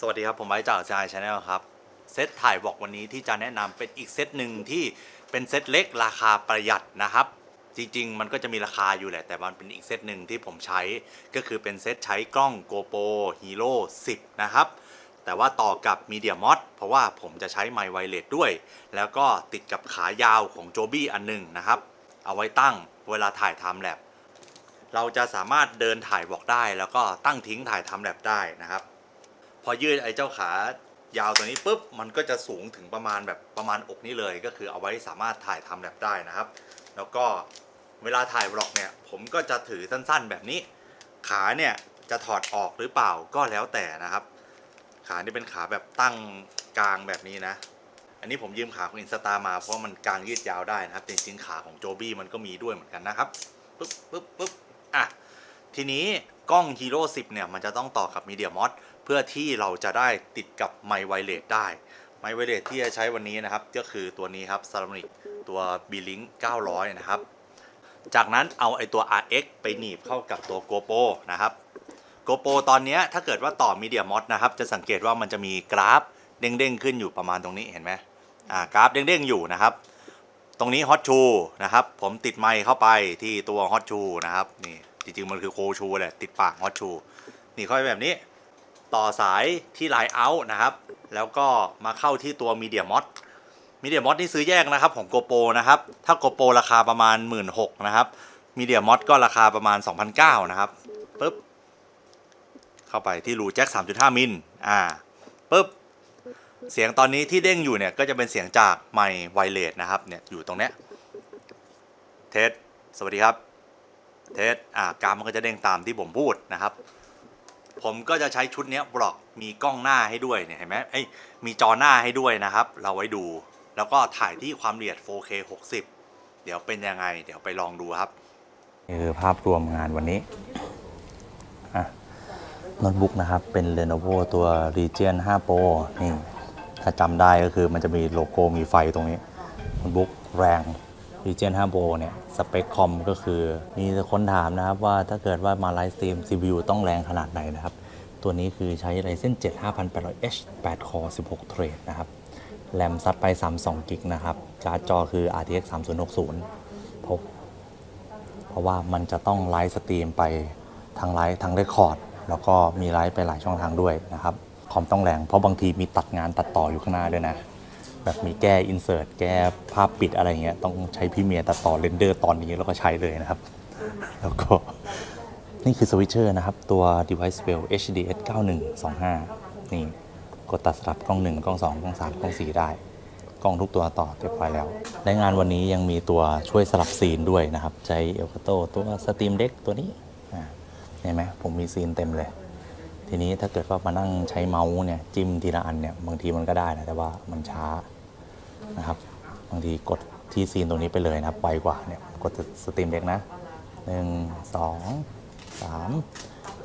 สวัสดีครับ ผมไว้จากชายชาแนลครับ เซตถ่ายบอกวันนี้ที่จะแนะนำเป็นอีกเซตหนึ่งที่เป็นเซตเล็กราคาประหยัดนะครับ จริง ๆ มันก็จะมีราคาอยู่แหละ แต่มันเป็นอีกเซตหนึ่งที่ผมใช้ก็คือเป็นเซตใช้กล้อง GoPro Hero 10 นะครับ แต่ว่าต่อกับ Media Mod เพราะว่าผมจะใช้ไมค์ไวเลสด้วย แล้วก็ติดกับขายาวของ Joby อันหนึ่งนะครับ เอาไว้ตั้งเวลาถ่ายทม์แลปเราจะสามารถเดินถ่ายบอกได้ แล้วก็ตั้งทิ้งถ่ายทม์แลปได้นะครับ พอยืดไอ้เจ้าขายาวตัวนี้ปุ๊บมันก็จะสูงถึงประมาณแบบประมาณอกนี้เลย ก็คือเอาไว้สามารถถ่ายทำแบบได้นะครับ แล้วก็เวลาถ่ายบล็อกเนี่ยผมก็จะถือสั้นๆ แบบนี้ ขาเนี่ยจะถอดออกหรือเปล่าก็แล้วแต่นะครับ ขานี่เป็นขาแบบตั้งกลางแบบนี้นะ อันนี้ผมยืมขาของอินสตามาเพราะมันกลางยืดยาวได้นะครับ จริงๆขาของโจบี้มันก็มีด้วยเหมือนกันนะครับปุ๊บปุ๊บปุ๊บอะทีนี้กล้อง Hero 10เนี่ยมันจะต้องต่อกับ Media Mod เพื่อที่เราจะได้ติดกับไมค์ไวเลสได้ ไมค์ไวเลสที่จะใช้วันนี้นะครับ ก็คือตัวนี้ครับ s a r a m i c ตัว B-Link 900 นะครับ จากนั้นเอาไอตัว RX ไปหนีบเข้ากับตัว GoPro นะครับ GoPro ตอนนี้ถ้าเกิดว่าต่อ Media Mod นะครับ จะสังเกตว่ามันจะมีกราฟเด้งๆ ขึ้นอยู่ประมาณตรงนี้เห็นไหมอ่ากราฟเด้งๆ อยู่นะครับ ตรงนี้ Hot Shoe นะครับ ผมติดไมค์เข้าไปที่ตัว Hot Shoe นะครับ นี่จริงๆ มันคือโคชูแหละ ติดปาก Hot Shoe นี่เข้าไปแบบนี้ ต่อสายที่ Line Out นะครับ แล้วก็มาเข้าที่ตัว Media Mod Media Mod นี่ซื้อแยกนะครับของ GoPro นะครับ ถ้า GoPro ราคาประมาณ 1 6ื่นนะครับ Media Mod ก็ราคาประมาณ 2,900นะครับปึ๊บเข้าไปที่รูแจ็ค3.5 มิลอ่าปึ๊บเสียงตอนนี้ที่เด้งอยู่เนี่ยก็จะเป็นเสียงจากไมค์ไวเลสนะครับเนี่ยอยู่ตรงเนี้ยเทสสวัสดีครับ เทสอ่ากรามมันก็จะเด้งตามที่ผมพูดนะครับ ผมก็จะใช้ชุดนี้บล็อกมีกล้องหน้าให้ด้วยเนี่ยเห็นไหมเอ้ยมีจอหน้าให้ด้วยนะครับ เราไว้ดู แล้วก็ถ่ายที่ความละเอียด 4K 60 เดี๋ยวเป็นยังไง เดี๋ยวไปลองดูครับนี่คือภาพรวมงานวันนี้อะโน้ตบุ๊กนะครับ เป็น Lenovo ตัว Region 5 Pro นี่ ถ้าจำได้ก็คือมันจะมีโลโก้มีไฟตรงนี้โน้ตบุ๊กแรง Region 5 Pro เนี่ยสเปคคอมก็คือ มีคนถามนะครับว่าถ้าเกิดว่ามาไลฟ์สตรีม CPU ต้องแรงขนาดไหนนะครับ ตัวนี้คือใช้ Ryzen 7 5800H 8 core 16 เทรดนะครับ แรมซัดไป 32 กิกนะครับ การ์ดจอคือ RTX 3060พบเพราะว่ามันจะต้องไลฟ์สตรีมไปทางไลฟ์ทางเรคคอร์ด แล้วก็มีไลฟ์ไปหลายช่องทางด้วยนะครับ คอมต้องแรงเพราะบางทีมีตัดงานตัดต่ออยู่ข้างหน้าด้วยนะ แบบมีแก้อินเสิร์ตแก้ภาพปิดอะไรเงี้ยต้องใช้พรีเมียตัดต่อเรนเดอร์ตอนนี้แล้วก็ใช้เลยนะครับ แล้วก็นี่คือสวิตเชอร์นะครับ ตัว Device Well HDS 9125 นี่กดตัดสลับกล้อง 1 กล้อง 2 กล้อง 3 กล้อง 4 ได้ กล้องทุกตัวต่อเรียบร้อยแล้ว ในงานวันนี้ยังมีตัวช่วยสลับซีนด้วยนะครับ ใช้เอลคาโตตัวสตรีมเด็กตัวนี้เห็นไหมผมมีซีนเต็มเลย ทีนี้ถ้าเกิดว่ามานั่งใช้เมาส์เนี่ยจิ้มทีละอันเนี่ยบางทีมันก็ได้นะแต่ว่ามันช้านะครับ บางทีกดที่ซีนตรงนี้ไปเลยนะครับไวกว่าเนี่ยกดสตรีมเด็กนะหนึ่งสองสาม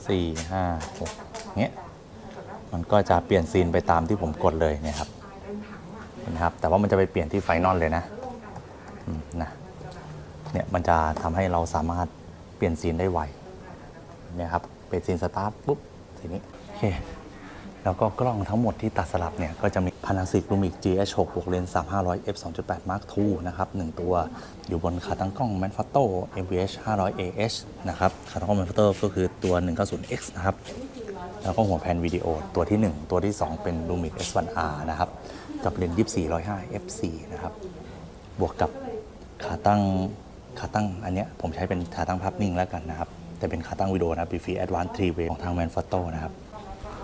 สี่ห้าหกเงี้ยมันก็จะเปลี่ยนซีนไปตามที่ผมกดเลยเนี่ยครับนะครับ แต่ว่ามันจะไปเปลี่ยนที่ไฟนอลเลยนะนะเนี่ยมันจะทำให้เราสามารถเปลี่ยนซีนได้ไวเนี่ยครับเปลี่ยนซีนสตาร์ทปุ๊บ ทีนี้โอเคแล้วก็กล้องทั้งหมดที่ตัดสลับเนี่ย ก็จะมี Panasonic Lumix GH6 บวกเลนส์3500 f 2.8 Mark II นะครับหนึ่งตัวอยู่บนขาตั้งกล้อง Manfrotto MVH 500 AH นะครับ ขาตั้งกล้อง Manfrotto ก็คือตัว 190X นะครับ แล้วก็หัวแผ่นวิดีโอตัวที่ 1 ตัวที่ 2 เป็น Lumix S1R นะครับ กับเลนส์2405 f4 นะครับ บวกกับขาตั้งขาตั้งอันเนี้ยผมใช้เป็นขาตั้งภาพนิ่งแล้วกันนะครับ แต่เป็นขาตั้งวิดีโอนะ Bf Advanced 3 Way ของทาง Manfrotto นะครับ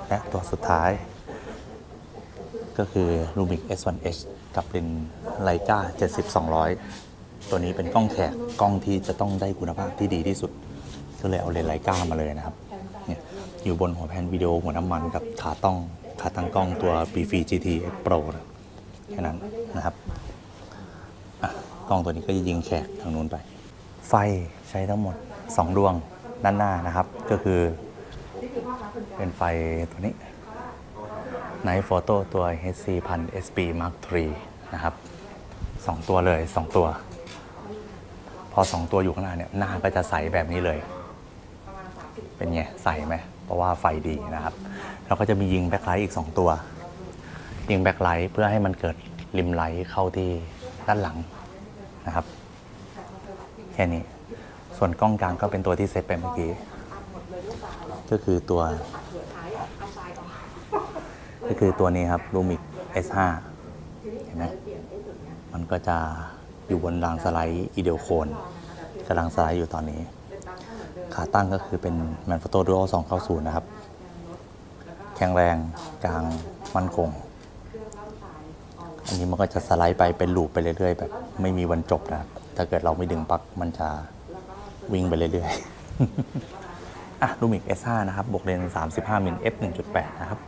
และตัวสุดท้าย ก็คือ Lumix S1H กับเลนไลกา70-200 ตัวนี้เป็นกล้องแขกกล้องที่จะต้องได้คุณภาพที่ดีที่สุด ก็เลยเอาเลนไลกามาเลยนะครับเนี่ยอยู่บนหัวแผ่นวิดีโอหัวน้ำมันกับขาต้องขาตั้งกล้องตัว Bf GT X Pro นะแค่นั้นนะครับกล้องตัวนี้ก็จะยิงแขกทางนู้นไป ไฟใช้ทั้งหมด 2 ดวง ด้านหน้านะครับ ก็คือเป็นไฟตัวนี้ Night Photo ตัว HC 1000 SP Mark III นะครับสองตัวเลย 2 ตัว พอ 2 ตัวอยู่ข้างหน้าเนี่ย หน้าก็จะใสแบบนี้เลย เป็นไง ใสไหม เพราะว่าไฟดีนะครับแล้วก็จะมียิงแบ็คไลท์อีก 2 ตัว ยิงแบ็คไลท์เพื่อให้มันเกิดริมไลท์เข้าที่ด้านหลังนะครับ แค่นี้ ส่วนกล้องกลางก็เป็นตัวที่เซตไปเมื่อกี้ ก็คือตัว ก็คือตัวนี้ครับ Lumix S5 เห็นไหมมันก็จะอยู่บนรางสไลด์อีเดลโคนกำลังสไลด์อยู่ตอนนี้ ขาตั้งก็คือเป็น Manfrotto Duo 290 นะครับ แข็งแรงกลางมั่นคง อันนี้มันก็จะสไลด์ไปเป็นลูปไปเรื่อยๆ แบบไม่มีวันจบนะครับถ้าเกิดเราไม่ดึงปลั๊กมันจะ วิ่งไปเรื่อยๆ อะ Lumix S5 นะครับ บวกเลนส์35มิล f 1.8 นะครับ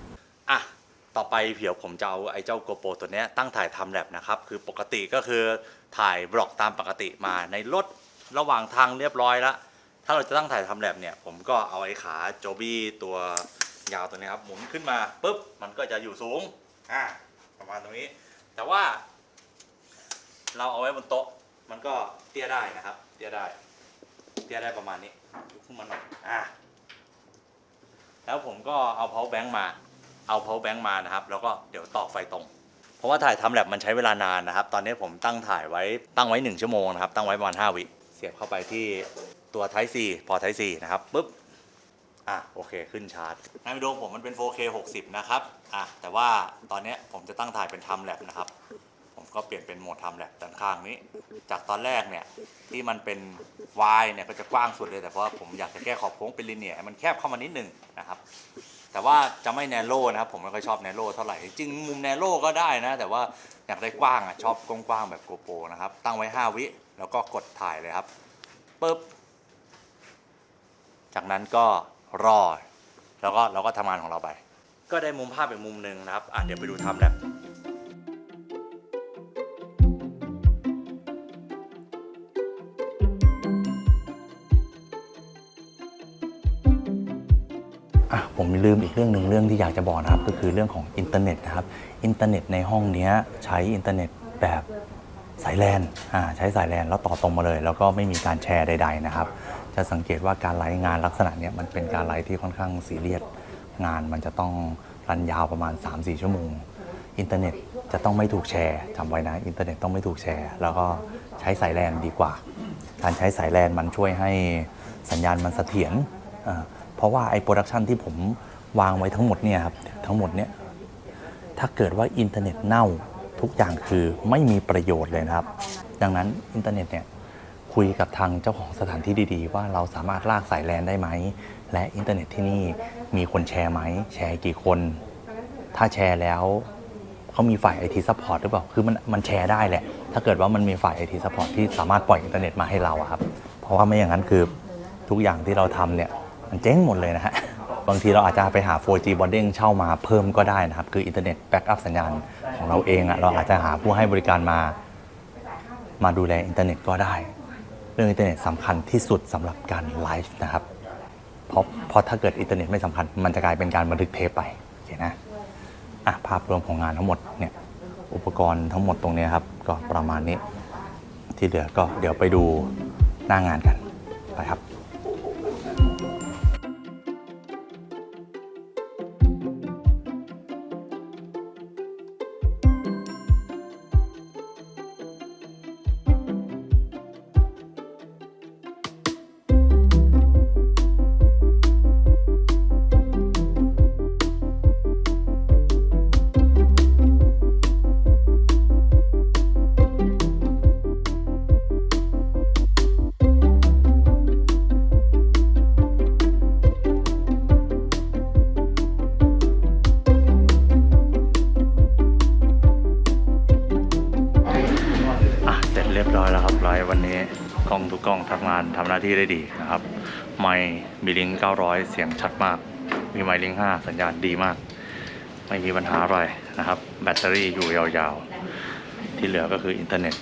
อะ ต่อไปเดี๋ยวผมจะเอาไอ้เจ้าโกโปรตัวเนี้ยตั้งถ่ายทำแลบนะครับ คือปกติก็คือถ่ายบล็อกตามปกติมาในรถระหว่างทางเรียบร้อยแล้วถ้าเราจะตั้งถ่ายทำแลบเนี่ย ผมก็เอาไอ้ขาโจบี้ตัวยาวตัวนี้ครับหมุนขึ้นมาปุ๊บมันก็จะอยู่สูงอะประมาณตรงนี้ แต่ว่า เราเอาไว้บนโต๊ะ มันก็เตี้ยได้นะครับ เตี้ยได้ เตี้ยได้ประมาณนี้ยกขึ้นมาหน่อยอะแล้วผมก็เอา power bank มา เอา power bank มานะครับ แล้วก็เดี๋ยวต่อไฟตรง เพราะว่าถ่ายทำแลบมันใช้เวลานานนะครับ ตอนนี้ผมตั้งถ่ายไว้ตั้งไว้ 1 ชั่วโมงนะครับ ตั้งไว้ประมาณ5วิ เสียบเข้าไปที่ตัว Type C พอ Type C นะครับปุ๊บ อะโอเคขึ้นชาร์จในวิดีโอผมมันเป็น 4K 60 นะครับ อะแต่ว่าตอนนี้ผมจะตั้งถ่ายเป็น Time Lapse นะครับ ผมก็เปลี่ยนเป็นโหมด Time Lapse ด้านข้างนี้ จากตอนแรกเนี่ยที่มันเป็น Y เนี่ยก็จะกว้างสุดเลยแต่เพราะผมอยากจะแก้ขอบโค้งเป็นลิเนียร์ให้มันแคบเข้ามานิดหนึงนะครับ แต่ว่าจะไม่แนโร่นะครับ ผมไม่ค่อยชอบแนโร่เท่าไหร่จริงมุมแนโร่ก็ได้นะ แต่ว่าอยากได้กว้างอะชอบกว้างๆแบบโกโปรนะครับ ตั้งไว้ 5 วิแล้วก็กดถ่ายเลยครับปุ๊บจากนั้นก็รอแล้วก็เราก็ทำงานของเราไป ก็ได้มุมภาพอีกมุมหนึ่งนะครับอะเดี๋ยวไปดูทำแลบ ลืมอีกเรื่องหนึ่งเรื่องที่อยากจะบอกนะครับ ก็คือเรื่องของอินเทอร์เน็ตนะครับ อินเทอร์เน็ตในห้องนี้ใช้อินเทอร์เน็ตแบบสายแลนอ่าใช้สายแลนแล้วต่อตรงมาเลย แล้วก็ไม่มีการแชร์ใด ๆนะครับ จะสังเกตว่าการไลฟ์งานลักษณะนี้มันเป็นการไลฟ์ที่ค่อนข้างซีเรียสงานมันจะต้องรันยาวประมาณ 3-4 ชั่วโมง อินเทอร์เน็ตจะต้องไม่ถูกแชร์จำไว้นะ อินเทอร์เน็ตต้องไม่ถูกแชร์ แล้วก็ใช้สายแลนดีกว่า การใช้สายแลนมันช่วยให้สัญญาณมันเสถียรอ่า เพราะว่าไอ้โปรดักชันที่ผมวางไว้ทั้งหมดเนี่ยครับทั้งหมดเนี่ยถ้าเกิดว่าอินเทอร์เน็ตเน่าทุกอย่างคือไม่มีประโยชน์เลยนะครับ ดังนั้นอินเทอร์เน็ตเนี่ยคุยกับทางเจ้าของสถานที่ดีๆ ว่าเราสามารถลากสายแลนได้ไหม และอินเทอร์เน็ตที่นี่มีคนแชร์ไหม แชร์กี่คน ถ้าแชร์แล้วเขามีฝ่าย IT Support หรือเปล่า คือมันมันแชร์ได้แหละ ถ้าเกิดว่ามันมีฝ่าย IT Support ที่สามารถปล่อยอินเทอร์เน็ตมาให้เราครับ เพราะว่าไม่อย่างนั้นคือทุกอย่างที่เราทำเนี่ย มันเจ๊งหมดเลยนะฮะบางทีเราอาจจะไปหา 4G bonding เช่ามาเพิ่มก็ได้นะครับ คืออินเทอร์เน็ตแบ็กอัพสัญญาณของเราเองอะเราอาจจะหาผู้ให้บริการมา มาดูแลอินเทอร์เน็ตก็ได้ เรื่องอินเทอร์เน็ตสำคัญที่สุดสำหรับการไลฟ์นะครับเพราะเพราะถ้าเกิดอินเทอร์เน็ตไม่สำคัญ มันจะกลายเป็นการบันทึกเทปไปโอเคนะอะภาพรวมของงานทั้งหมดเนี่ยอุปกรณ์ทั้งหมดตรงนี้ครับก็ประมาณนี้ที่เหลือก็เดี๋ยวไปดูหน้างานกันไปครับ น้าที่ได้ดีนะครับ ไมมีลิงก์900 เสียงชัดมาก มีไมลิงก์5สัญญาณดีมาก ไม่มีปัญหาอะไรนะครับ แบตเตอรี่อยู่ยาวๆ ที่เหลือก็คืออินเทอร์เน็ต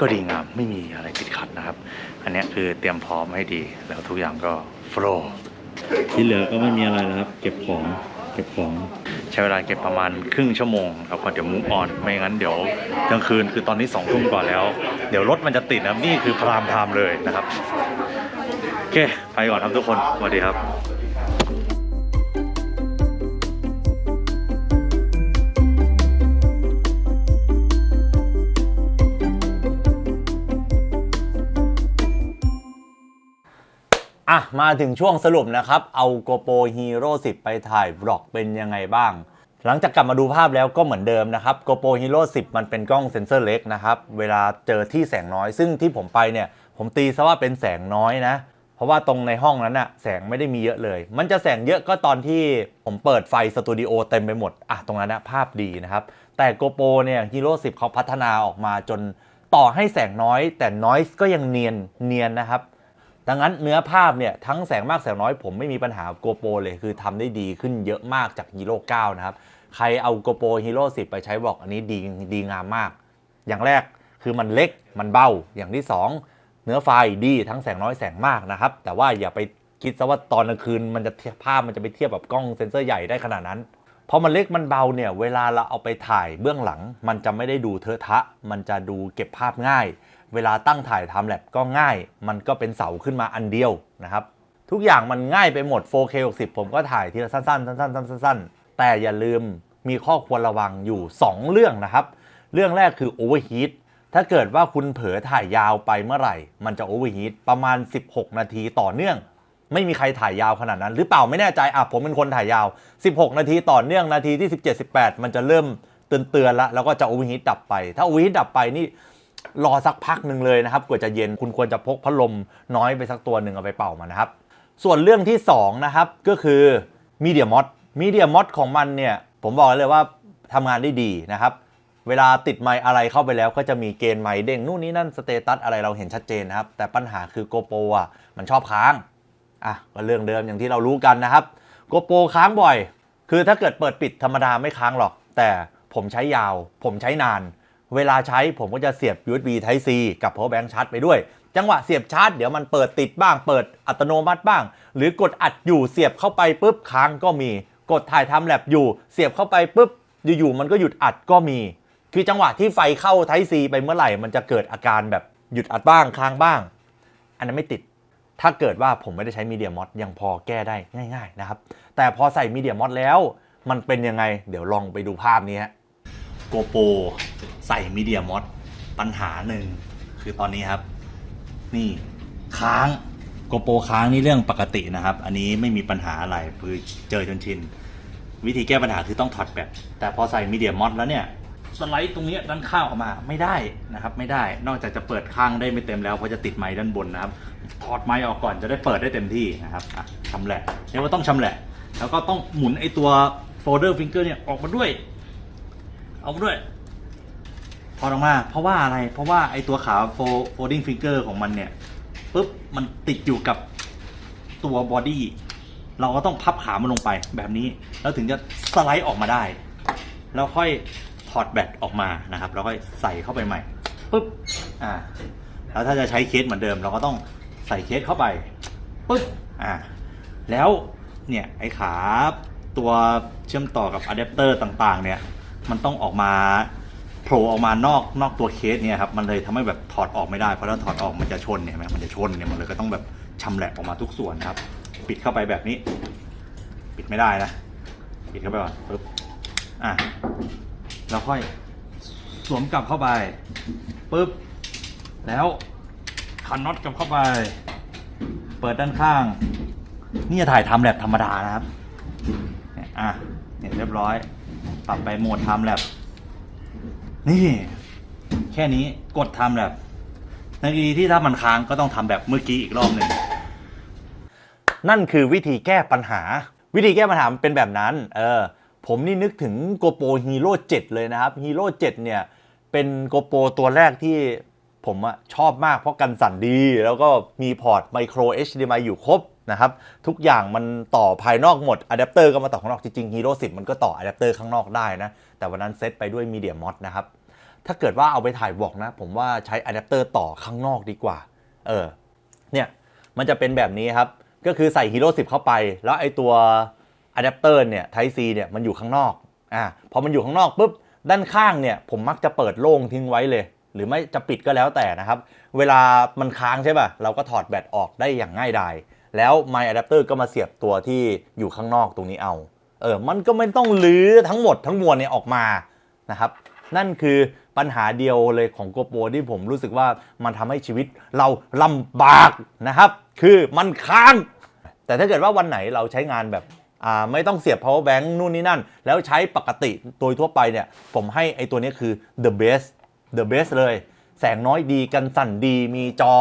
ก็ดีงามไม่มีอะไรติดขัดนะครับ อันนี้คือเตรียมพร้อมให้ดีแล้วทุกอย่างก็โฟล์ที่เหลือก็ไม่มีอะไรแล้วครับ เก็บของ ก็บของใช้เวลาเก็บประมาณครึ่งชั่วโมงแล้วก็เดี๋ยวมุกออนไม่งั้นเดี๋ยวกลางคืนคือตอนนี้สองทุ่มกว่าแล้ว เดี๋ยวรถมันจะติดนะครับนี่คือพรามไทม์เลยนะครับโอเคไปก่อนครับทุกคนสวัสดีครับ อะ มาถึงช่วงสรุปนะครับ เอา GoPro Hero 10 ไปถ่ายบล็อกเป็นยังไงบ้าง หลังจากกลับมาดูภาพแล้วก็เหมือนเดิมนะครับ GoPro Hero 10 มันเป็นกล้องเซ็นเซอร์เล็กนะครับ เวลาเจอที่แสงน้อย ซึ่งที่ผมไปเนี่ย ผมตีซะว่าเป็นแสงน้อยนะ เพราะว่าตรงในห้องนั้นน่ะแสงไม่ได้มีเยอะเลย มันจะแสงเยอะก็ตอนที่ผมเปิดไฟสตูดิโอเต็มไปหมด อะ ตรงนั้นนะภาพดีนะครับ แต่ GoPro เนี่ย Hero 10 เขาพัฒนาออกมาจนต่อให้แสงน้อย แต่ noise ก็ยังเนียนเนียนนะครับ ดังนั้นเนื้อภาพเนี่ยทั้งแสงมากแสงน้อยผมไม่มีปัญหาโกับ GoPro เลยคือทำได้ดีขึ้นเยอะมากจาก Hero 9นะครับ ใครเอา GoPro Hero 10 ไปใช้บอกอันนี้ดีดีงามมาก อย่างแรกคือมันเล็กมันเบาอย่างที่ 2 เนื้อไฟดีทั้งแสงน้อยแสงมากนะครับ แต่ว่าอย่าไปคิดซะว่าตอนกลางคืนมันจะภาพมันจะไปเทียบแบบกล้องเซ็นเซอร์ใหญ่ได้ขนาดนั้นพอมันเล็กมันเบาเนี่ยเวลาเราเอาไปถ่ายเบื้องหลัง มันจะไม่ได้ดูเทอะทะ มันจะดูเก็บภาพง่าย เวลาตั้งถ่ายทำแลบก็ง่าย มันก็เป็นเสาขึ้นมาอันเดียวนะครับ ทุกอย่างมันง่ายไปหมด 4K 60 ผมก็ถ่ายทีละสั้นๆสั้นๆสั้นๆแต่อย่าลืมมีข้อควรระวังอยู่ 2 เรื่องนะครับ เรื่องแรกคือ overheat ถ้าเกิดว่าคุณเผลอถ่ายยาวไปเมื่อไหร่ มันจะ overheat ประมาณ 16 นาทีต่อเนื่อง ไม่มีใครถ่ายยาวขนาดนั้น หรือเปล่าไม่แน่ใจอะผมเป็นคนถ่ายยาว 16 นาทีต่อเนื่องนาทีที่ 17 18 มันจะเริ่มเตือนเตือนๆละแล้วก็จะ overheat ดับไป ถ้า overheat ดับไปนี่ รอสักพักหนึ่งเลยนะครับกว่าจะเย็นคุณควรจะพกพัดลมน้อยไปสักตัวหนึ่งเอาไปเป่ามันนะครับ ส่วนเรื่องที่2นะครับก็คือ Media Mod Media Mod ของมันเนี่ยผมบอกเลยว่าทำงานได้ดีนะครับ เวลาติดไมอะไรเข้าไปแล้วก็จะมีเกณฑ์ไมเด้งนู่นนี่นั่นสเตตัสอะไรเราเห็นชัดเจนนะครับ แต่ปัญหาคือ GoPro อะมันชอบค้างอะก็เรื่องเดิมอย่างที่เรารู้กันนะครับ GoPro ค้างบ่อย คือถ้าเกิดเปิดปิดธรรมดาไม่ค้างหรอก แต่ผมใช้ยาว ผมใช้นาน เวลาใช้ผมก็จะเสียบ USB Type C กับ power bank ชาร์จไปด้วย จังหวะเสียบชาร์จเดี๋ยวมันเปิดติดบ้าง เปิดอัตโนมัติบ้าง หรือกดอัดอยู่เสียบเข้าไปปุ๊บค้างก็มี กดถ่ายทำแลบอยู่ เสียบเข้าไปปุ๊บอยู่ๆมันก็หยุดอัดก็มี คือจังหวะที่ไฟเข้า Type C ไปเมื่อไหร่มันจะเกิดอาการแบบหยุดอัดบ้างค้างบ้าง อันนั้นไม่ติดถ้าเกิดว่าผมไม่ได้ใช้มีเดียมอดยังพอแก้ได้ง่าย ๆ นะครับ แต่พอใส่มีเดียมอดแล้ว มันเป็นยังไง เดี๋ยวลองไปดูภาพนี้ฮะ โกโปรใส่มีเดียมอดปัญหาหนึ่งคือตอนนี้ครับ นี่ค้างโกโปรค้างนี่เรื่องปกตินะครับ อันนี้ไม่มีปัญหาอะไรคือเจอจนชิน วิธีแก้ปัญหาคือต้องถอดแบตแต่พอใส่มีเดียมอดแล้วเนี่ยสไลด์ตรงนี้ด้านข้างออกมาไม่ได้นะครับ ไม่ได้นอกจากจะเปิดข้างได้ไม่เต็มแล้วเพราะจะติดไม้ด้านบนนะครับถอดไม้ออกก่อนจะได้เปิดได้เต็มที่นะครับชำแหละเรียกว่าต้องชำแหละ แล้วก็ต้องหมุนไอตัวโฟลเดอร์ฟิงเกอร์เนี่ยออกมาด้วย ออาด้วยถอดออกมาเพราะว่าอะไร เพราะว่าไอตัวขาโฟลดิ้งฟิงเกอร์ของมันเนี่ยปุ๊บมันติดอยู่กับตัวบอดี้เราก็ต้องพับขามันลงไปแบบนี้ แล้วถึงจะสไลด์ออกมาได้ แล้วค่อยถอดแบตออกมานะครับ แล้วก็ใส่เข้าไปใหม่ปุ๊บอ่าแล้วถ้าจะใช้เคสเหมือนเดิม เราก็ต้องใส่เคสเข้าไปปุ๊บอ่าแล้วเนี่ยไอ้ขาตัวเชื่อมต่อกับอะแดปเตอร์ต่างๆเนี่ย มันต้องออกมาโผล่ออกมานอกนอกตัวเคสเนี่ยครับมันเลยทำให้แบบถอดออกไม่ได้เพราะถ้าถอดออกมันจะชนเนี่ยเห็นไหมมันจะชนเนี่ยมันเลยก็ต้องแบบชำแหละออกมาทุกส่วนนะครับ ปิดเข้าไปแบบนี้ ปิดไม่ได้นะปิดเข้าไปก่อนปุ๊บอะแล้วค่อยสวมกลับเข้าไปปุ๊บแล้วขันน็อตกลับเข้าไป เปิดด้านข้าง นี่จะถ่ายทำแลบธรรมดานะครับเนี่ยอะเนี่ยเรียบร้อย ปรับไปโหมดทำแลบนี่ แค่นี้กดทำแลบในทีที่ถ้ามันค้างก็ต้องทำแบบเมื่อกี้อีกรอบหนึ่งนั่นคือวิธีแก้ปัญหา วิธีแก้ปัญหาเป็นแบบนั้น เออ ผมนี่นึกถึง GoPro Hero 7 เลยนะครับ Hero 7 เนี่ย เป็น GoPro ตัวแรกที่ผมอะชอบมากเพราะกันสั่นดี แล้วก็มีพอร์ต Micro HDMI อยู่ครบ นะครับทุกอย่างมันต่อภายนอกหมดอะแดปเตอร์ก็มาต่อข้างนอกจริงๆ Hero 10 มันก็ต่ออะแดปเตอร์ข้างนอกได้นะ แต่วันนั้นเซตไปด้วย Media Mod นะครับ ถ้าเกิดว่าเอาไปถ่ายวอกนะ ผมว่าใช้อะแดปเตอร์ต่อข้างนอกดีกว่า เออเนี่ยมันจะเป็นแบบนี้ครับ ก็คือใส่ Hero 10 เข้าไป แล้วไอตัวอะแดปเตอร์เนี่ย Type C เนี่ยมันอยู่ข้างนอกอ่าพอมันอยู่ข้างนอกปุ๊บด้านข้างเนี่ยผมมักจะเปิดโล่งทิ้งไว้เลย หรือไม่จะปิดก็แล้วแต่นะครับ เวลามันค้างใช่ป่ะเราก็ถอดแบตออกได้อย่างง่ายดาย แล้ว My Adapter ก็มาเสียบตัวที่อยู่ข้างนอกตรงนี้เอา เออ มันก็ไม่ต้องลื้อทั้งหมดทั้งมวลเนี่ยออกมานะครับ นั่นคือปัญหาเดียวเลยของ GoPro ที่ผมรู้สึกว่ามันทำให้ชีวิตเราลำบากนะครับ คือมันค้าง แต่ถ้าเกิดว่าวันไหนเราใช้งานแบบอ่าไม่ต้องเสียบ power bank นู่นนี่นั่น แล้วใช้ปกติโดยทั่วไปเนี่ย ผมให้ไอตัวนี้คือ the best the best เลย แสงน้อยดีกันสั่นดีมีจอ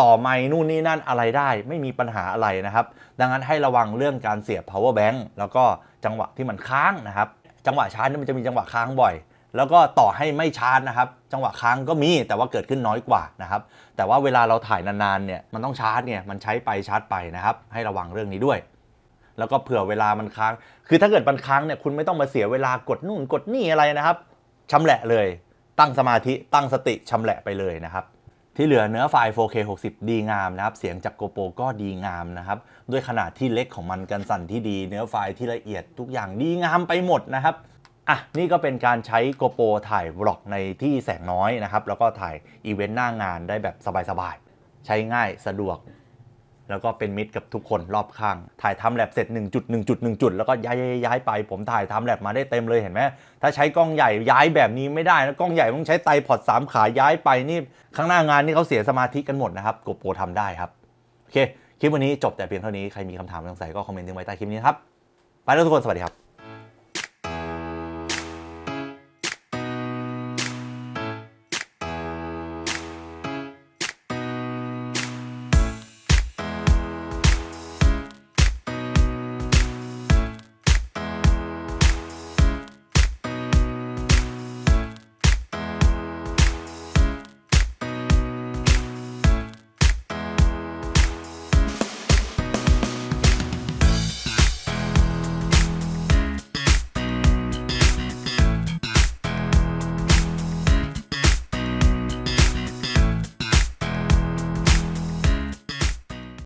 ต่อไม้นู่นนี่นั่นอะไรได้ไม่มีปัญหาอะไรนะครับ ดังนั้นให้ระวังเรื่องการเสียบ power bank แล้วก็จังหวะที่มันค้างนะครับ จังหวะชาร์จนี่มันจะมีจังหวะค้างบ่อย แล้วก็ต่อให้ไม่ชาร์จนะครับ จังหวะค้างก็มีแต่ว่าเกิดขึ้นน้อยกว่านะครับ แต่ว่าเวลาเราถ่ายนานๆเนี่ยมันต้องชาร์จเนี่ยมันใช้ไปชาร์จไปนะครับ ให้ระวังเรื่องนี้ด้วยแล้วก็เผื่อเวลามันค้าง คือถ้าเกิดมันค้างเนี่ยคุณไม่ต้องมาเสียเวลากดนู่นกดนี่อะไรนะครับ ชำแหละเลย ตั้งสมาธิ ตั้งสติ ชำแหละไปเลยนะครับ ที่เหลือเนื้อไฟล์ 4K 60 ดีงามนะครับ เสียงจากโกโปก็ดีงามนะครับ ด้วยขนาดที่เล็กของมันกันสั่นที่ดี เนื้อไฟล์ที่ละเอียดทุกอย่างดีงามไปหมดนะครับอะนี่ก็เป็นการใช้โกโปถ่ายบล็อกในที่แสงน้อยนะครับ แล้วก็ถ่ายอีเวนต์หน้างานได้แบบสบายๆ ใช้ง่ายสะดวก แล้วก็เป็นมิตรกับทุกคนรอบข้าง ถ่ายทำแลบเสร็จ 1 จุด 1 จุด 1 จุด แล้วก็ย้ายย้ายไป ผมถ่ายทำแลบมาได้เต็มเลยเห็นไหมถ้าใช้กล้องใหญ่ย้ายแบบนี้ไม่ได้นะกล้องใหญ่ต้องใช้ไตพอด3ขาย้ายไปนี่ข้างหน้างานนี่เขาเสียสมาธิกันหมดนะครับโกโปรทำได้ครับโอเคคลิปวันนี้จบแต่เพียงเท่านี้ใครมีคำถามสงสัยก็คอมเมนต์ทิ้งไว้ใต้คลิปนี้ครับไปแล้วทุกคนสวัสดีครับ